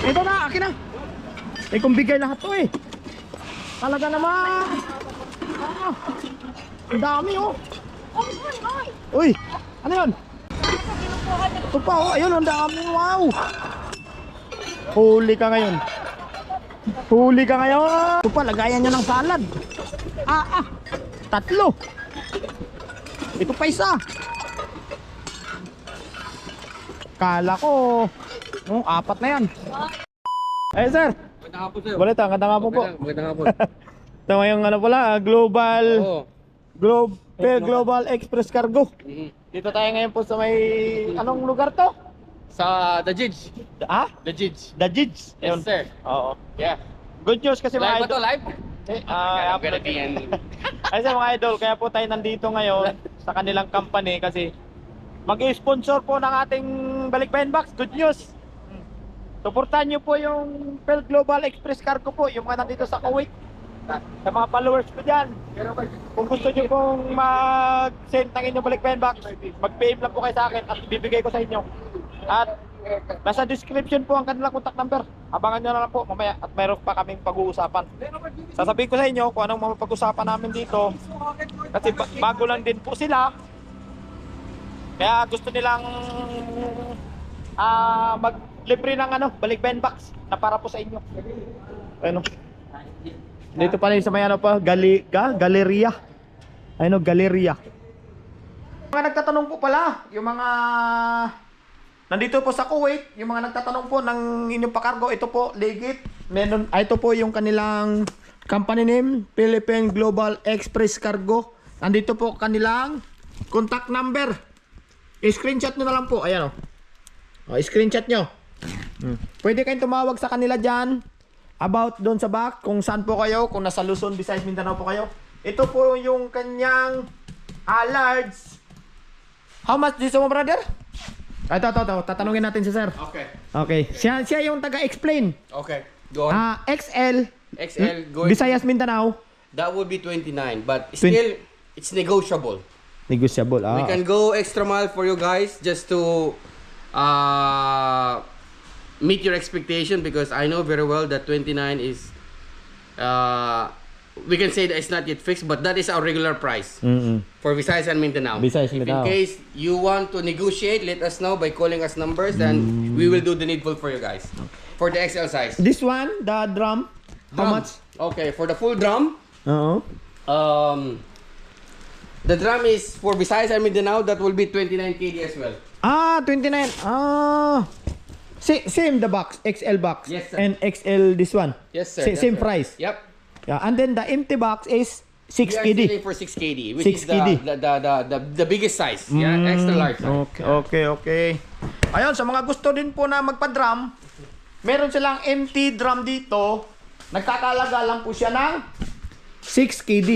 Ito na, akin na. Eh kung bigay lahat to eh. Talaga naman. Ah, ang dami oh. Uy, ano yun? Ito pa oh, ayun, ang dami, wow. Huli ka ngayon. Huli ka ngayon. Ito pa, lagayan nyo ng salad. Ah, ah, tatlo. Ito pa isa. Kala ko, oh, apat na yan. Eh sir, Magandang hapon sir. balita, ang ganda nga po. Magandang, magandang hapon. Ito ngayong ano pala, ah, Global, Oo. Globe, Pel Global Express Cargo. Mhm. Dito tayo ngayon po sa may, anong lugar to? Sa The Jids. Ah? The Jids. The Jids. Yes Ayun. sir. Oo. Yeah. Good news kasi Live mga ba to? idol. Live? Eh, I'm ah, gonna be in. Ay sa mga idol, kaya po tayo nandito ngayon sa kanilang company kasi mag-sponsor po ng ating Balikbayan Box. Good news! Suportahan nyo po yung Pel Global Express Cargo po, yung mga nandito sa Kuwait. Sa mga followers ko dyan. Kung gusto nyo pong mag-send ng inyong Balikbayan Box, mag-PM lang po kayo sa akin at bibigay ko sa inyo. At nasa description po ang kanilang contact number. Abangan nyo na lang po mamaya at mayroon pa kaming pag-uusapan. Sasabihin ko sa inyo kung anong mapag-usapan namin dito. Kasi ba- bago lang din po sila. Kaya gusto nilang ah mag-libre ng ano, balikbayan box na para po sa inyo. Ano? Dito pa rin sa may ano pa, gali, ga, galeria. Ano, galeria. Mga nagtatanong po pala, yung mga Nandito po sa Kuwait, yung mga nagtatanong po ng inyong pakargo, ito po, legit. Meron, ah, ito po yung kanilang company name, Philippine Global Express Cargo. Nandito po kanilang contact number. I-screenshot nyo na lang po, ayan o. O, screenshot nyo. Hmm. Pwede kayong tumawag sa kanila dyan about doon sa back, kung saan po kayo, kung nasa Luzon, Visayas, Mindanao po kayo. Ito po yung kanyang ah, large. How much this mo, brother? Ah, Ito, ito, ito. Tatanungin natin si sir. Okay. Okay. Siya, siya yung taga-explain. Okay. Go on. Ah, XL. XL going. Visayas, Mindanao. That would be 29, but still, it's negotiable. Negotiable. Ah. We can go extra mile for you guys just to uh, meet your expectation because I know very well that 29 is uh, we can say that it's not yet fixed but that is our regular price Mm-mm. for Visayas and Mindanao. Visayas, Mindanao. in case you want to negotiate, let us know by calling us numbers then we will do the needful for you guys. For the XL size. This one, the drum. How much? Okay, for the full drum, Oo. um, the drum is for Visayas and Mindanao that will be 29 kg as well. Ah, 29. Ah. Sa- same the box, XL box. Yes, sir. And XL this one. Yes, sir. Sa- that's same right. price. Yep. Yeah, and then the empty box is 6 We are KD. selling for 6 KD, which 6 is the, KD. the, the, the, the, the biggest size. Yeah, Mm, extra large size. Okay, okay, okay. Ayun, sa mga gusto din po na magpa-drum, meron silang empty drum dito. Nagkakalaga lang po siya ng 6 KD.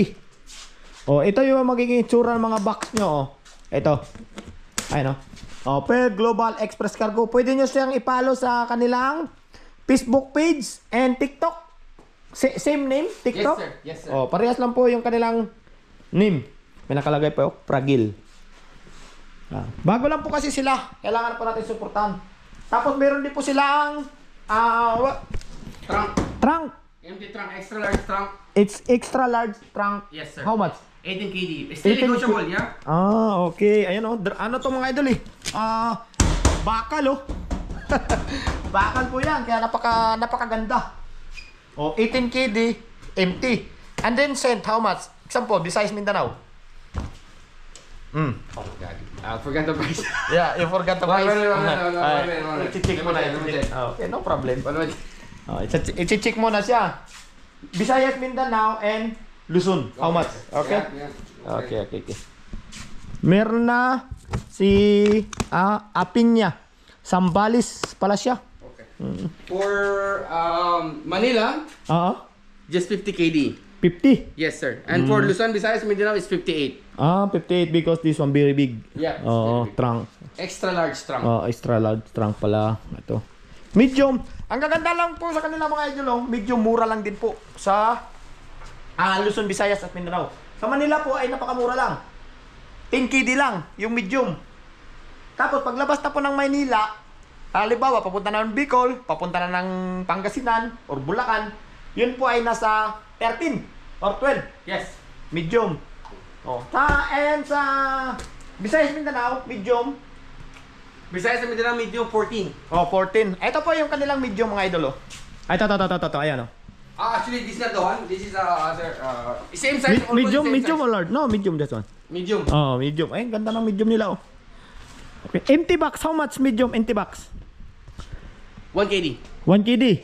Oh, ito yung magiging itsura ng mga box nyo. Oh. Ito. Ayun oh. Oh, per Global Express Cargo. Pwede nyo siyang ipalo sa kanilang Facebook page and TikTok. Sa- same name, TikTok? Yes, sir. Yes, sir. Oh, parehas lang po yung kanilang name. May nakalagay pa oh, Pragil. Ah, bago lang po kasi sila. Kailangan po natin suportahan. Tapos meron din po silang ah wa- Trunk. trunk. Empty trunk, extra large trunk. It's extra large trunk. Yes, sir. How much? 18 KD. Still 18 negotiable, yeah? Ah, okay. Ayan oh. Dr- Ano to mga idol eh? Ah, bakal oh. bakal po yan. Kaya napaka, napakaganda. Oh, 18 KD, empty. And then cent, how much? Example, Visayas Mindanao. Mm. Oh my god. I forgot the price. Yeah, you forgot the price. wait, wait, wait, wait, wait, wait, i-check mo na. Check, check. Ah, Okay, no problem. Was it? Oh, i- i-check mo na siya. Visayas, Mindanao, and Luzon. How much? Okay? Yeah, yeah. Okay, okay, okay. Meron na si ah, Apinya. Sambales pala siya. Okay. For um, Manila, Oo. just 50 KD. 50. Yes, sir. And for Luzon, Visayas, Mindanao is 58. Ah, 58 because this one very big. Yeah. it's Oo, very big. trunk. Extra large trunk. Oh, extra large trunk pala. Ito. Medium. Ang gaganda lang po sa kanila mga idol, oh, medium mura lang din po sa ah, Luzon, Visayas at Mindanao. Sa Manila po ay napakamura lang. 10 KD lang yung medium. Tapos paglabas na po ng Maynila, Halimbawa, papunta na ng Bicol, papunta na ng Pangasinan or Bulacan, yun po ay nasa 13 or 12. Yes. Medium. Oh. Ta and sa Visayas Mindanao, medium. Besides sa Mindanao, medium 14. Oh, 14. Ito po yung kanilang medium mga idol oh. Ay, ito, ito, ito, ito, ito, ayan oh. Ah, actually, this is not the one. This is uh, other, uh, same size. Me- almost medium, same medium size. or large? No, medium this one. Medium. Oh, medium. Ay, ganda ng medium nila oh. Okay. Empty box, how much medium empty box? 1 KD. 1 KD.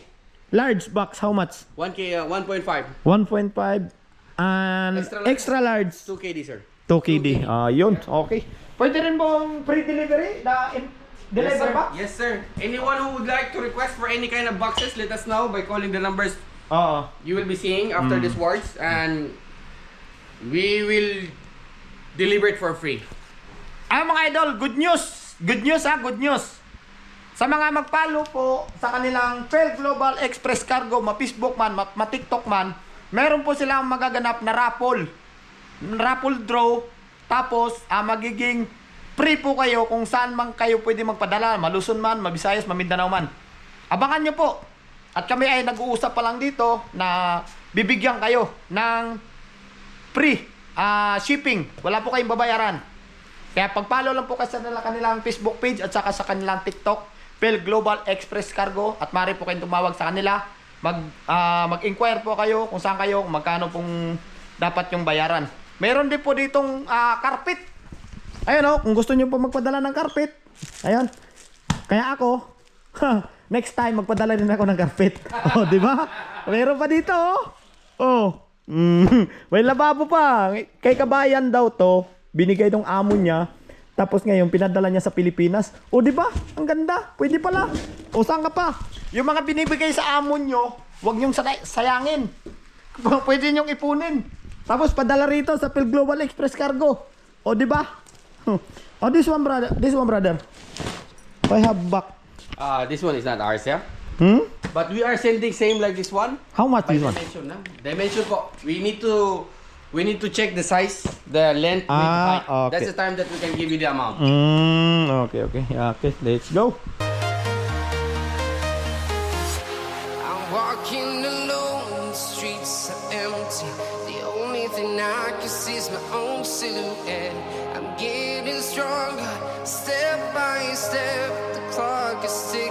Large box, how much? 1 K, uh, 1.5. 1.5 and Extra extra, large. large 2 KD, sir. 2 KD. Ah, yun. Okay. Pwede rin bang free delivery? Da Yes, deliver sir. ba? Yes, sir. Anyone who would like to request for any kind of boxes, let us know by calling the numbers Oo. you will be seeing after Mm. this words and we will deliver it for free. Ah, mga idol, good news. Good news ha, good news. Sa mga magpalo po sa kanilang Fel Global Express Cargo, ma-Facebook man, ma- ma-TikTok man, meron po silang magaganap na raffle. Raffle draw. Tapos, ah, magiging free po kayo kung saan man kayo pwede magpadala. Maluson man, Mabisayas, Mamindanao man. Abangan nyo po. At kami ay nag-uusap pa lang dito na bibigyan kayo ng free ah, shipping. Wala po kayong babayaran. Kaya pag-follow lang po kasi nila kanilang Facebook page at saka sa kanilang TikTok, Phil Global Express Cargo at mari po kayong tumawag sa kanila. Mag ah, mag-inquire po kayo kung saan kayo, kung magkano pong dapat yung bayaran. Meron din po ditong ah, carpet. Ayun oh, kung gusto niyo po magpadala ng carpet. Ayun. Kaya ako, next time magpadala din ako ng carpet. Oh, di ba? Meron pa dito oh. Oh. Mm, may lababo pa. Kay kabayan daw to, binigay tong amo niya. Tapos ngayon pinadala niya sa Pilipinas. O di ba? Ang ganda. Pwede pala. O saan ka pa? Yung mga binibigay sa amo nyo, huwag niyong say- sayangin. Pwede niyong ipunin. Tapos padala rito sa Phil Global Express Cargo. O di ba? Oh, this one brother. This one brother. I have back. Uh, this one is not ours, yeah? Hmm? But we are sending same like this one. How much By this one? dimension, na? Dimension po. We need to we need to check the size, the length, width, Ah, height. okay. That's the time that we can give you the amount. Mm, okay, okay. Yeah, okay, let's go. I'm walking alone, the streets are empty. The only thing I can see is my own silhouette. I'm getting stronger, step by step. The clock is ticking,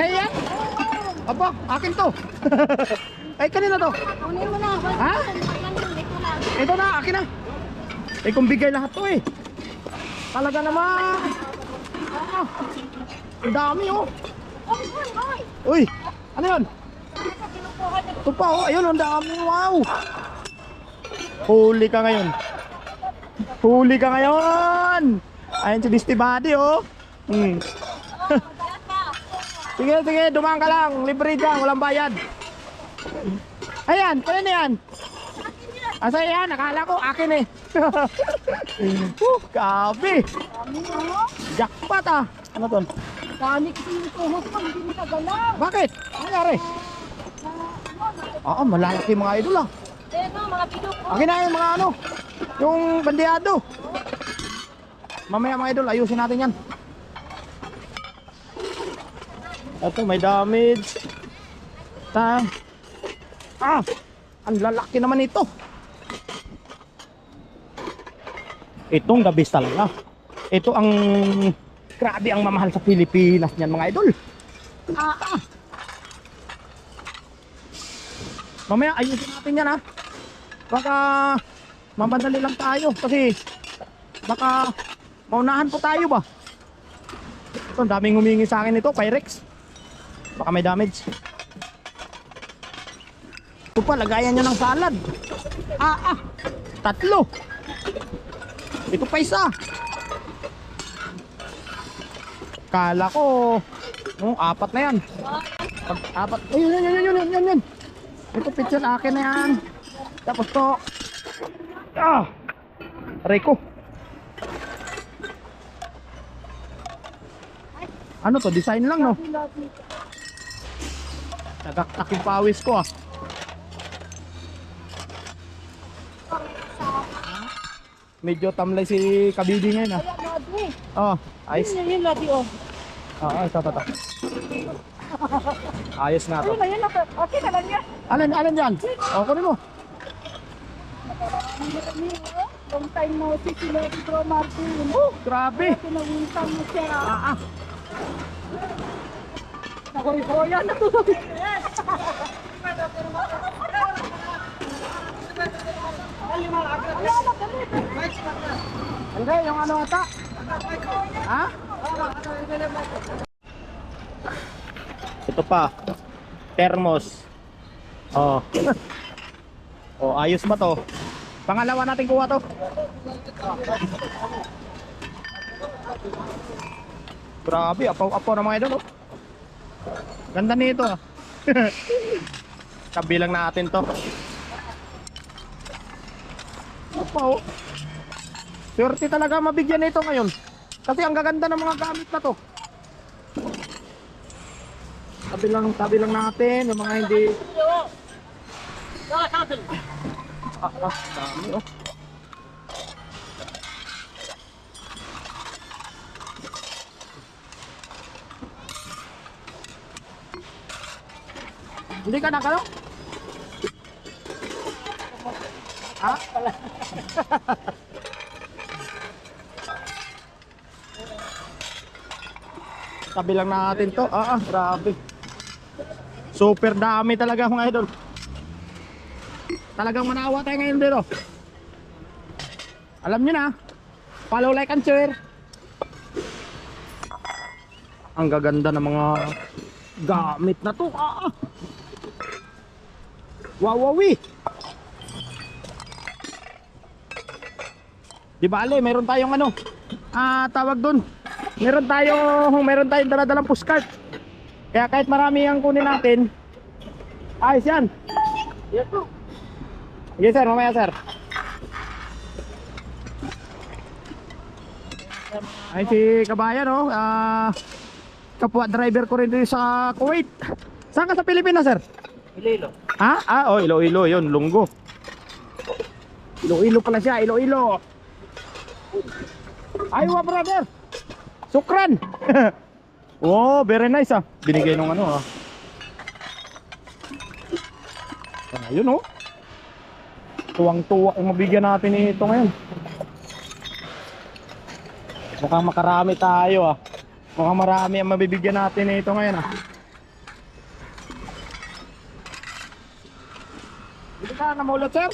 Sa'yo yan? Aba, akin to. Ay, kanina to. Kunin mo na. Ha? Ito na. Akin na. Eh, kung bigay lahat to eh. Talaga naman. Ah, ang dami oh. Uy, ano yun? Ito pa oh, ayun, ang dami. Wow. Huli ka ngayon. Huli ka ngayon. Ayun si Disty Buddy oh. Hmm. Sige, sige, dumaan ka lang. Libre dyan, walang bayad. Ayan, kaya na yan. Asa yan? Nakala ko, akin eh. uh, mo. Jackpot ah. Ano to? Dami kasi yung tuhod mo. Hindi mo kagalaw. Bakit? Ano nangyari? Oo, malalaki mga idol ah. Eh, no, mga bidok ko. Akin na yung mga ano, yung bandeado. Mamaya mga idol, ayusin natin yan. Ito, may damage. Ta. Ah, ang lalaki naman ito. Itong best talaga. Ito ang grabe ang mamahal sa Pilipinas niyan mga idol. Ah, ah. Mamaya ayusin natin yan ha. Baka mamadali lang tayo kasi baka maunahan po tayo ba? Ito, daming humingi sa akin ito, Pyrex. Baka may damage. Ito pa, lagayan nyo ng salad. Ah, ah. Tatlo. Ito pa isa. Kala ko, oh, apat na yan. Pag apat, ayun, yun, yun, yun, yun, yun, yun. Ito picture akin na yan. Tapos to, ah, Rico. Ano to, design lang no? Nagaktak yung pawis ko ah. Medyo tamlay si Kabibi ngayon ah. Oh, ayos. Yun yun lodi oh. Oo, ito, ito, ito. Ayos na to. Ayun na yun. Okay na lang yan. Alin, alin dyan? O, kunin mo. Long time no see si Lodi Bro Martin. Oh, grabe. Pinawintang mo siya. Ah, ah. Nakoy-koya na to. Hindi, yung ano ata? Ha? Ito pa. Thermos. Oh. oh, ayos ba to? Pangalawa natin kuha to. Grabe, apaw-apaw na mga idol. Oh. Ganda nito. ah. Kabilang natin to. Apaw. Swerte talaga mabigyan nito ngayon. Kasi ang gaganda ng mga gamit na to. Tabi lang, tabi lang natin, yung mga hindi... Ah, ah, dami oh. Hindi ka nakalo? Ha? Tabi lang natin to. Ah, ah, grabe. Super dami talaga mga idol. Talagang manawa tayo ngayon dito. Alam niyo na. Follow, like, and share. Ang gaganda ng mga gamit na to. Ah, ah. Wawawi. Di bale, meron tayong ano, ah, tawag doon. Meron tayong, meron tayong daladalang pushcart. Kaya kahit marami ang kunin natin, ayos yan. Yes, po. Sige sir, mamaya sir. Ay si Kabayan oh, ah, kapwa driver ko rin dito sa Kuwait. Saan ka sa Pilipinas sir? Iloilo. Ha? Ah, oh, Iloilo, yun, Lunggo. Iloilo pala siya, Iloilo. Aywa, brother. Sukran. oh, very nice ah. Binigay nung ano ah. Ayun oh. Tuwang-tuwa yung mabigyan natin ito ngayon. Mukhang makarami tayo ah. Mukhang marami ang mabibigyan natin ito ngayon ah. Hindi ka namulot, sir?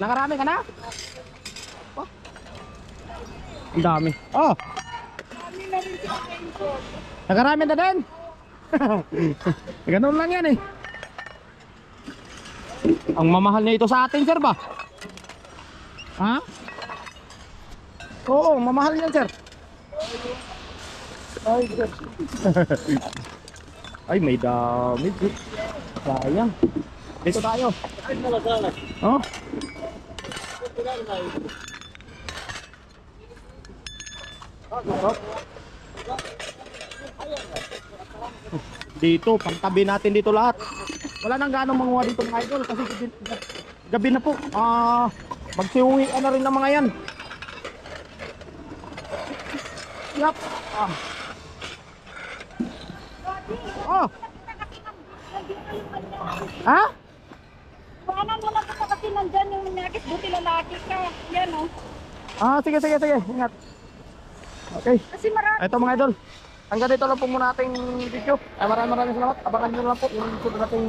Nakarami ka na? Ang dami. Oh! Nakarami na din? Ganun lang yan eh. Ang mamahal na ito sa atin, sir ba? Ha? Oo, mamahal yan, sir. Ay. Ay, may dami. Sayang. Dito tayo. Oh. Dito, pangtabi natin dito lahat. Wala nang ganong manguha dito mga idol kasi gabi, gabi na po. Ah, magsiuwi na rin ng mga yan. Yap. Ah. Oh. Ha? Kuhanan mo lang kasi nandyan yung nangyakit. Buti lalaki ka. Yan oh. Ah, sige, sige, sige. Ingat. Okay. Kasi marami. Ito mga idol. hanggang dito lang po muna ating video. Ay maraming maraming salamat. Abangan nyo lang po yung sunod nating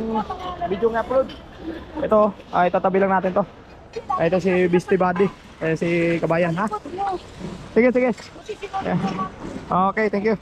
video nga upload. Ito, ay tatabi lang natin to. Ay, ito si Beastie Buddy. Eh, si Kabayan, ha? Sige, sige. Okay, thank you.